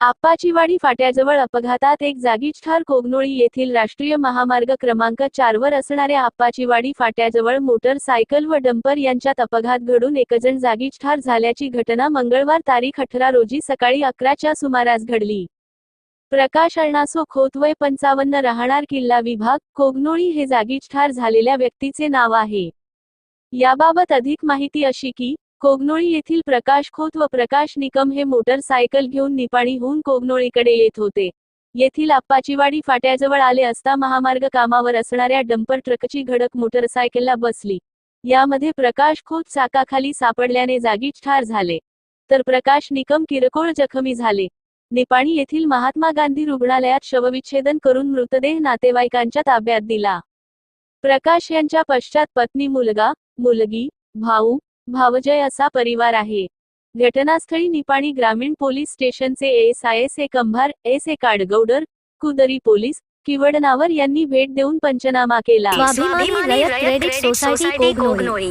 आप्पाचीवाडी फाट्याजवळ अपघातात एक जागीच ठार कोगनोळी येथील राष्ट्रीय महामार्ग क्रमांक चारवर असणाऱ्या आप्पाचीवाडी फाट्याजवळ मोटरसायकल व डंपर यांच्यात अपघात घडून एकजण जागीच ठार झाल्याची घटना मंगळवार तारीख अठरा रोजी सकाळी अकराच्या सुमारास घडली. प्रकाश अळणासो खोतवय पंचावन्न राहणार किल्ला विभाग कोगनोळी हे जागीच ठार झालेल्या व्यक्तीचे नाव आहे. याबाबत अधिक माहिती अशी की कोगनोळी येथील प्रकाश खोत व प्रकाश निकम हे मोटरसायकल घेऊन निपाणीहून कोगनोळीकडे येत होते. येथील आप्पाचीवाडी फाट्याजवळ आले असता महामार्ग कामावर असणाऱ्या डंपर ट्रकची घडक मोटरसायकलला बसली. यामध्ये प्रकाश खोत चाकाखाली सापडल्याने जागीच ठार झाले. तर प्रकाश निकम किरकोळ जखमी झाले. निपाणी येथील महात्मा गांधी रुग्णालयात शवविच्छेदन करून मृतदेह नातेवाईकांच्या ताब्यात दिला. प्रकाश यांच्या पश्चात पत्नी मुलगा मुलगी भाऊ भावजय असा परिवार आहे. घटनास्थळी निपाणी ग्रामीण पोलीस स्टेशनचे S I S A Kambhar S A Kadagoudar Kudari police Kivadnavar यांनी भेट देऊन पंचनामा केला. स्वाभिमानी रयत क्रेडिट सोसायटी कोगनोळी